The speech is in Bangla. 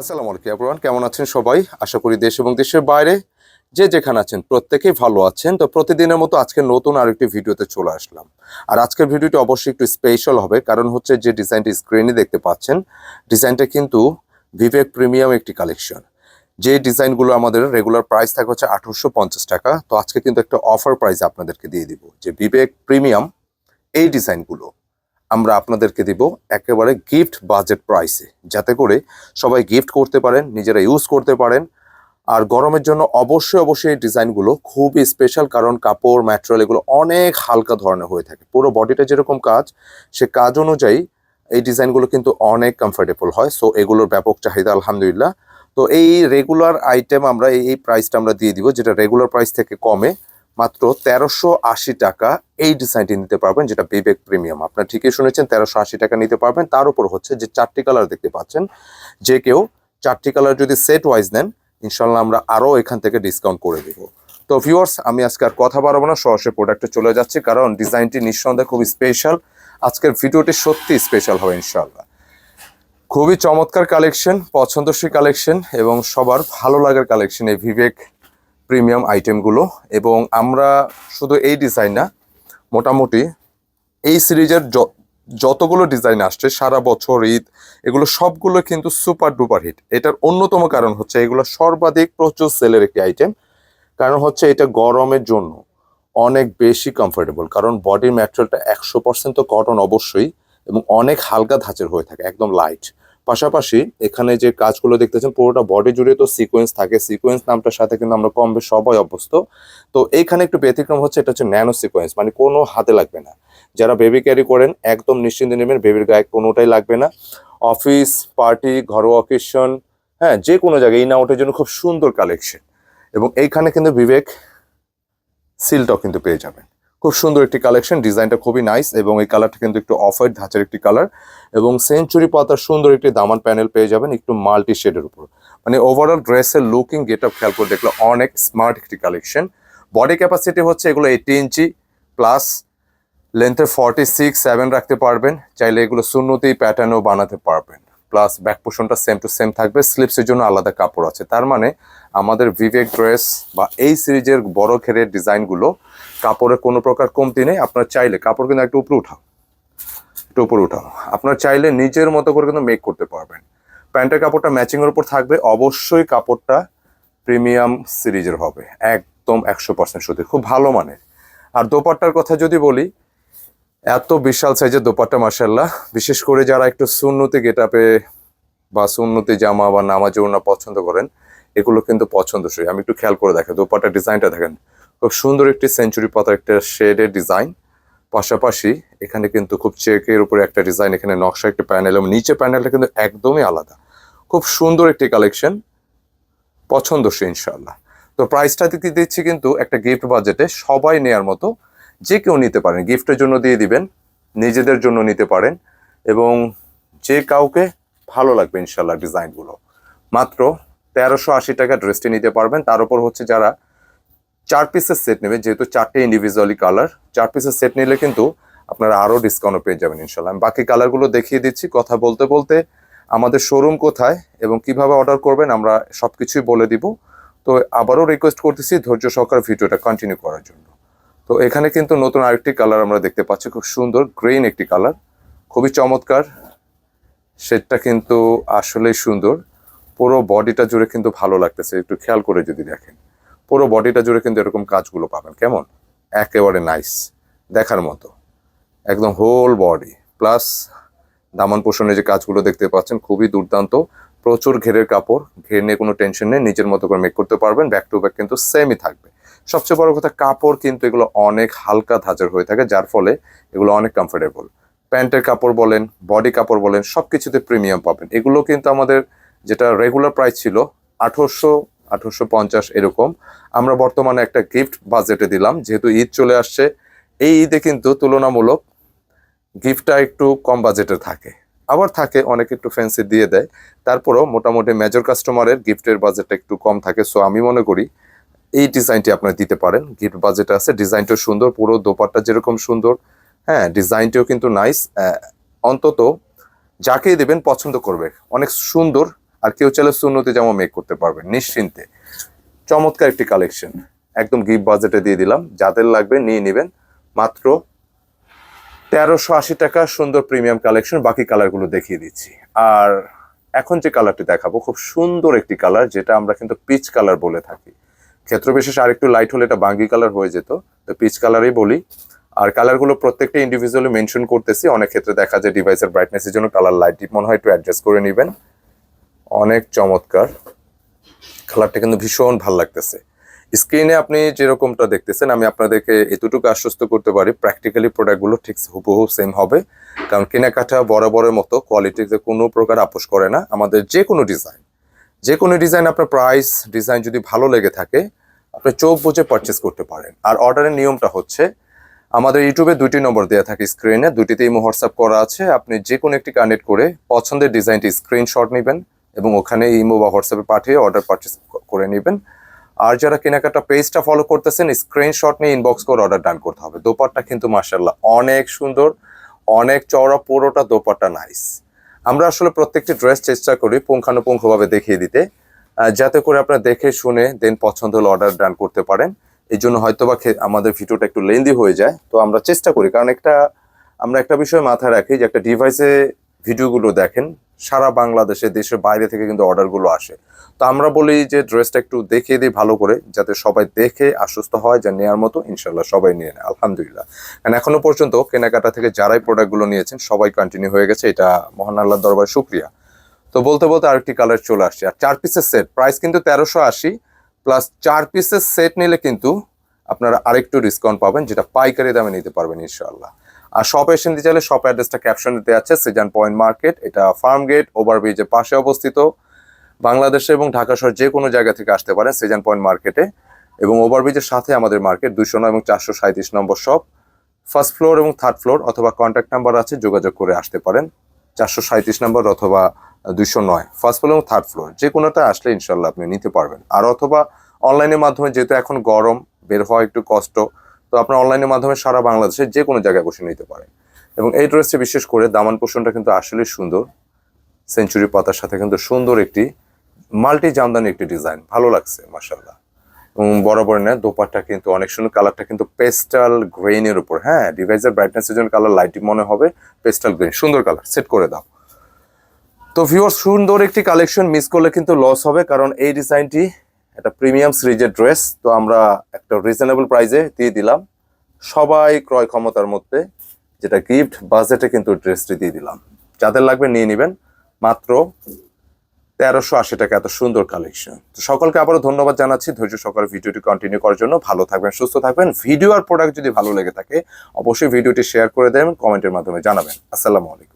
আসসালামু আলাইকুম এভরিওয়ান কেমন আছেন সবাই? আশা করি দেশ এবং দেশের বাইরে যে যেখানে আছেন প্রত্যেকেই ভালো আছেন। তো প্রতিদিনের মতো আজকে নতুন আরেকটি ভিডিওতে চলে আসলাম। আর আজকের ভিডিওটি অবশ্যই একটু স্পেশাল হবে, কারণ হচ্ছে যে ডিজাইনটি স্ক্রিনে দেখতে পাচ্ছেন, ডিজাইনটা কিন্তু বিবেক প্রিমিয়াম একটি কালেকশন যে ডিজাইনগুলো আমাদের রেগুলার প্রাইস থাকে হচ্ছে আঠারোশো পঞ্চাশ টাকা। তো আজকে কিন্তু একটা অফার প্রাইস আপনাদেরকে দিয়ে দিব, যে বিবেক প্রিমিয়াম এই ডিজাইনগুলো। আমরা আপনাদেরকে দিব একেবারে গিফট বাজেট প্রাইসে যাতে করে সবাই গিফট করতে পারেন, নিজেরা ইউজ করতে পারেন। আর গরমের জন্য অবশ্যই অবশ্যই এই ডিজাইনগুলো খুবই স্পেশাল কারণ কাপড় ম্যাটেরিয়াল এগুলো অনেক হালকা ধরনের হয়ে থাকে। পুরো বডিটা যেরকম কাজ, সে কাজ অনুযায়ী এই ডিজাইনগুলো কিন্তু অনেক কমফোর্টেবল হয়। সো এগুলোর ব্যাপক চাহিদা, আলহামদুলিল্লাহ। তো এই রেগুলার আইটেম আমরা, এই প্রাইসটা আমরা দিয়ে দিব, যেটা রেগুলার প্রাইস থেকে কমে মাত্র তেরোশো আশি টাকা এই ডিজাইনটি নিতে পারবেন, যেটা বিবেক প্রিমিয়াম আপনার ঠিকই শুনেছেন, তেরোশো আশি টাকা নিতে পারবেন। তার উপর হচ্ছে যে চারটি কালার দেখতে পাচ্ছেন। যে কেউ চারটি কালার যদি সেট ওয়াইজ নেন ইনশাল্লাহ আমরা আরও এখান থেকে ডিসকাউন্ট করে দিব। তো ভিউয়ার্স আমি আজকে আর কথা বাড়াবো না, সরাসরি প্রোডাক্টে চলে যাচ্ছি, কারণ ডিজাইনটি নিঃসন্দেহে খুবই স্পেশাল আজকের ভিডিওটি সত্যি স্পেশাল হবে ইনশাল্লাহ খুবই চমৎকার কালেকশন পছন্দসী কালেকশন এবং সবার ভালো লাগার কালেকশন এই বিবেক প্রিমিয়াম আইটেমগুলো এবং আমরা শুধু এই ডিজাইন না, মোটামুটি এই সিরিজের যতগুলো ডিজাইন আসছে, সারা বছর, ঈদ, এগুলো সবগুলো কিন্তু সুপার ডুপার হিট এটার অন্যতম কারণ হচ্ছে এগুলো সর্বাধিক প্রচুর সেলের একটি আইটেম কারণ হচ্ছে এটা গরমের জন্য অনেক বেশি কমফোর্টেবল কারণ বডির ম্যাটেরিয়ালটা একশো পার্সেন্ট তো কটন অবশ্যই, এবং অনেক হালকা ধাঁচের হয়ে থাকে, একদম লাইট পাশাপাশি এখানে যে কাজগুলো দেখতেছেন, পুরোটা বডি জুড়ে তো সিকোয়েন্স থাকে। সিকোয়েন্স নামটার সাথে কিন্তু আমরা কম বেশ সবাই অভ্যস্ত। তো এইখানে একটু ব্যতিক্রম হচ্ছে, এটা হচ্ছে ন্যানো সিকোয়েন্স মানে কোনো হাতে লাগবে না। যারা বেবি ক্যারি করেন, একদম নিশ্চিন্তে নেবেন বেবির গায়ে কোনোটাই লাগবে না। অফিস পার্টি ঘরোয়া অকেশন হ্যাঁ যে কোনো জায়গায় ইন আউটের জন্য খুব সুন্দর কালেকশন এবং এইখানে কিন্তু বিবেক সিলটাও কিন্তু পেয়ে যাবেন। খুব সুন্দর একটি কালেকশন ডিজাইনটা খুবই নাইস এবং এই কালারটা কিন্তু একটু অফ হোয়াইট ধাঁচের একটি কালার এবং সেঞ্চুরি পাতার সুন্দর একটি দামান প্যানেল পেয়ে যাবেন একটু মাল্টি শেডের উপর। মানে ওভারঅল ড্রেসের লুকিং গেট আপ খেয়াল করে দেখলে অনেক স্মার্ট একটি কালেকশন বডি ক্যাপাসিটি হচ্ছে এগুলো এইটি ইঞ্চি প্লাস লেন্থে ফর্টি সিক্স সেভেন রাখতে পারবেন। চাইলে এগুলো শূন্যতেই প্যাটার্নও বানাতে পারবেন। প্লাস ব্যাক পোষণটা সেম টু সেম থাকবে। স্লিপসের জন্য আলাদা কাপড় আছে। তার মানে আমাদের বিবেক ড্রেস বা এই সিরিজের বড় ঘেরের ডিজাইনগুলো কাপড়ে কোনো প্রকার কমতি নেই, আপনার চাইলে কাপড় কিন্তু একটু উপরে উঠাও। একটু উপরে উঠাও। আপনার চাইলে নিজের মতো করে কিন্তু মেক করতে পারবেন। প্যান্টের কাপড়টা ম্যাচিংয়ের উপর থাকবে, অবশ্যই কাপড়টা প্রিমিয়াম সিরিজের হবে, একদম একশো পার্সেন্ট সত্যি, খুব ভালো মানের। আর দোপাট্টার কথা যদি বলি, এত বিশাল সাইজের দোপাট্টা মার্শাল্লাহ বিশেষ করে যারা একটু সুন্নতি গেটাপে বা সুন্নতি জামা বা নামাজ ওড়না পছন্দ করেন, এগুলো কিন্তু পছন্দসই। আমি একটু খেয়াল করে দেখেন, দোপাট্টার ডিজাইনটা দেখেন। খুব সুন্দর একটি সেঞ্চুরি পাতার একটা শেডের ডিজাইন পাশাপাশি এখানে কিন্তু খুব চেকের উপরে একটা ডিজাইন এখানে নকশা, একটা প্যানেল এবং নিচে প্যানেলটা কিন্তু একদমই আলাদা। খুব সুন্দর একটি কালেকশন পছন্দসই ইনশাল্লাহ তো প্রাইসটা দিতে দিচ্ছি কিন্তু একটা গিফট বাজেটে সবাই নেয়ার মতো, যে কেউ নিতে পারেন। গিফটের জন্য দিয়ে দিবেন, নিজেদের জন্য নিতে পারেন এবং যে কাউকে ভালো লাগবে ইনশাল্লাহ ডিজাইনগুলো মাত্র তেরোশো আশি টাকা ড্রেসটি নিতে পারবেন। তার উপর হচ্ছে যারা চার পিসের সেট নেবেন যেহেতু চারটে ইন্ডিভিজুয়ালি কালার চার পিসের সেট নিলে কিন্তু আপনারা আরও ডিসকাউন্টও পেয়ে যাবেন ইনশাল্লাহ আমি বাকি কালারগুলো দেখিয়ে দিচ্ছি, কথা বলতে বলতে। আমাদের শোরুম কোথায় এবং কীভাবে অর্ডার করবেন আমরা সব কিছুই বলে দিব। তো আবারও রিকোয়েস্ট করতেছি, ধৈর্য সহকারে ভিডিওটা কন্টিনিউ করার জন্য। তো এখানে কিন্তু নতুন আরেকটি কালার আমরা দেখতে পাচ্ছি, খুব সুন্দর গ্রেইন একটি কালার খুবই চমৎকার। সেটটা কিন্তু আসলেই সুন্দর। পুরো বডিটা জুড়ে কিন্তু ভালো লাগতেছে, একটু খেয়াল করে যদি দেখেন। পুরো বডিটা জুড়ে কিন্তু এরকম কাজগুলো পাবেন। কেমন? একেবারে নাইস দেখার মতো। একদম হোল বডি প্লাস দামান পোষণে যে কাজগুলো দেখতে পাচ্ছেন, খুবই দুর্দান্ত। প্রচুর ঘেরের কাপড়। ঘের নিয়ে কোনো টেনশন নেই। নিজের মতো করে মেক করতে পারবেন। ব্যাক টু ব্যাক কিন্তু সেমই থাকবে। সবচেয়ে বড় কথা, কাপড় কিন্তু এগুলো অনেক হালকা ধাঁচের হয়ে থাকে, যার ফলে এগুলো অনেক কমফোর্টেবল প্যান্টের কাপড় বলেন বডি কাপড় বলেন সব কিছুতে প্রিমিয়াম পাবেন। এগুলো কিন্তু আমাদের যেটা রেগুলার প্রাইস ছিল, আঠারোশো আঠারোশো পঞ্চাশ এরকম। আমরা বর্তমানে একটা গিফট বাজেটে দিলাম, যেহেতু ঈদ চলে আসছে, এই ঈদে কিন্তু তুলনামূলক গিফটটা একটু কম বাজেটে থাকে। আবার থাকে, অনেকে একটু ফ্যান্সি দিয়ে দেয়। তারপরেও মোটামুটি মেজর কাস্টমারের গিফটের বাজেটটা একটু কম থাকে। সো আমি মনে করি এই ডিজাইনটি আপনারা দিতে পারেন। গিফট বাজেট আছে ডিজাইনটাও সুন্দর, পুরো দোপাট্টা যেরকম সুন্দর। হ্যাঁ ডিজাইনটিও কিন্তু নাইস অন্তত যাকেই দেবেন পছন্দ করবে। অনেক সুন্দর আর কেউ চাইলে সুন্নতি জামা মেক করতে পারবেন নিশ্চিন্তে। চমৎকার একটি কালেকশন একদম গিফট বাজেটে দিয়ে দিলাম। যাদের লাগবে নিয়ে নেবেন। মাত্র তেরোশো আশি টাকা সুন্দর প্রিমিয়াম কালেকশন বাকি কালারগুলো দেখিয়ে দিচ্ছি। আর এখন যে কালারটি দেখাবো, খুব সুন্দর একটি কালার যেটা আমরা কিন্তু পিচ কালার বলে থাকি। ক্ষেত্র বিশেষ আরেকটু লাইট হলে এটা বাঙ্গি কালার হয়ে যেত। তো পিচ কালারই বলি। আর কালারগুলো প্রত্যেকটা ইন্ডিভিজুয়ালি মেনশন করতেছি। অনেক ক্ষেত্রে দেখা যায় ডিভাইসের ব্রাইটনেসের জন্য কালার লাইট মনে হয় একটু অ্যাডজাস্ট করে নেবেন। অনেক চমৎকার। কালারটা কিন্তু ভীষণ ভালো লাগতেছে। স্ক্রিনে আপনি যেরকমটা দেখতেছেন, আমি আপনাদেরকে এতটুকু আশ্বস্ত করতে পারি প্র্যাকটিক্যালি প্রোডাক্টগুলো ঠিক হুবহু সেম হবে। কারণ কেনাকাটা বরাবরের মতো কোয়ালিটিতে কোনো প্রকার আপোষ করে না। আমাদের যে কোনো ডিজাইন যে কোনো ডিজাইন আপনার প্রাইস ডিজাইন যদি ভালো লেগে থাকে, আপনি চোখ বুঝে পারচেস করতে পারেন। আর অর্ডারের নিয়মটা হচ্ছে, আমাদের ইউটিউবে দুটি নম্বর দেওয়া থাকে স্ক্রিনে দুটিতেই হোয়াটসঅ্যাপ করা আছে। আপনি যে কোনো একটি কানেক্ট করে পছন্দের ডিজাইনটি স্ক্রিনশট নেবেন। এবং ওখানে ইমো বা হোয়াটসঅ্যাপে পাঠিয়ে অর্ডার পারচেস করে নেবেন। আর যারা কেনাকাটা পেজটা ফলো করতেছেন স্ক্রিনশট নিয়ে ইনবক্স করে অর্ডার ডান করতে হবে। দোপাট্টা কিন্তু মার্শাল্লাহ অনেক সুন্দর, অনেক চওড়া, পুরোটা দোপাট্টা নাইস আমরা আসলে প্রত্যেকটি ড্রেস চেষ্টা করি পুঙ্খানুপুঙ্খভাবে দেখিয়ে দিতে। যাতে করে আপনারা দেখে শুনে দেন পছন্দ হলে অর্ডার ডান করতে পারেন। এই জন্য হয়তো বা আমাদের ভিডিওটা একটু লেন্দি হয়ে যায়। তো আমরা চেষ্টা করি, কারণ একটা আমরা একটা বিষয় মাথায় রাখি যে একটা ডিভাইসে ভিডিওগুলো দেখেন সারা বাংলাদেশে, দেশের বাইরে থেকে কিন্তু অর্ডারগুলো আসে। তো আমরা বলি যে ড্রেসটা একটু দেখিয়ে দিই ভালো করে, যাতে সবাই দেখে আশ্বস্ত হয়, যে নেওয়ার মতো ইনশাল্লাহ সবাই নিয়ে নেয়, আলহামদুলিল্লাহ। কারণ এখনও পর্যন্ত কেনাকাটা থেকে যারাই প্রোডাক্টগুলো নিয়েছেন, সবাই কন্টিনিউ হয়ে গেছে, এটা মহান আল্লাহ দরবার শুক্রিয়া। তো বলতে বলতে আরেকটি কালার চলে আসছে, আর চার পিসের সেট প্রাইস কিন্তু তেরোশো আশি প্লাস চার পিসের সেট নিলে কিন্তু আপনারা আরেকটু ডিসকাউন্ট পাবেন, যেটা পাইকারি দামে নিতে পারবেন ইনশাআল্লাহ আর শপ এসে নিতে চাইলে শপ অ্যাড্রেসটা ক্যাপশনে দেওয়া আছে সিজান পয়েন্ট মার্কেট এটা ফার্ম গেট ওভারব্রিজের পাশে অবস্থিত। বাংলাদেশে এবং ঢাকা শহর যে কোনো জায়গা থেকে আসতে পারেন সিজান পয়েন্ট মার্কেটে এবং ওভারব্রিজের সাথে আমাদের মার্কেট দুশো নয় এবং চারশো সাঁত্রিশ নম্বর শপ ফার্স্ট ফ্লোর এবং থার্ড ফ্লোর অথবা কন্ট্যাক্ট নাম্বার আছে, যোগাযোগ করে আসতে পারেন। চারশো সাঁত্রিশ নম্বর অথবা দুশো নয়। ফার্স্ট ফ্লোর এবং থার্ড ফ্লোর যে কোনোটা আসলে ইনশাল্লাহ আপনি নিতে পারবেন। আর অথবা অনলাইনের মাধ্যমে যেহেতু এখন গরম, বের হওয়া একটু কষ্ট তো আপনার অনলাইনের মাধ্যমে সারা বাংলাদেশে যে কোনো জায়গায় বসে নিতে পারেন। এবং এই ড্রেসটি বিশেষ করে দামান পোষণটা কিন্তু আসলে সুন্দর। সেঞ্চুরি পাতার সাথে কিন্তু সুন্দর একটি, মাল্টি জামদানি একটি ডিজাইন। ভালো লাগছে মাসাল্লাহ এবং বরাবর না দোপাট্টা কিন্তু অনেক সুন্দর। কালারটা কিন্তু পেস্টাল গ্রেইনের উপর। হ্যাঁ ডিভাইসের ব্রাইটনেসের জন্য কালার লাইটই মনে হবে, পেস্টাল গ্রেইন। সুন্দর কালার সেট করে দাও। তো ভিউয়ার সুন্দর একটি কালেকশন মিস করলে কিন্তু লস হবে। কারণ এই ডিজাইনটি একটা প্রিমিয়াম সিরিজের ড্রেস, তো আমরা একটা রিজনেবল প্রাইজে দিয়ে দিলাম। সবাই ক্রয় ক্ষমতার মধ্যে যেটা গিফট বাজেটে কিন্তু ড্রেসটি দিয়ে দিলাম। যাদের লাগবে নিয়ে নেবেন। মাত্র তেরোশো আশি টাকা, এত সুন্দর কালেকশন তো সকলকে আবারও ধন্যবাদ জানাচ্ছি। ধৈর্য সকালে ভিডিওটি কন্টিনিউ করার জন্য ভালো থাকবেন, সুস্থ থাকবেন। ভিডিও আর প্রোডাক্ট যদি ভালো লেগে থাকে, অবশ্যই ভিডিওটি শেয়ার করে দেবেন কমেন্টের মাধ্যমে জানাবেন। আসসালামু আলাইকুম।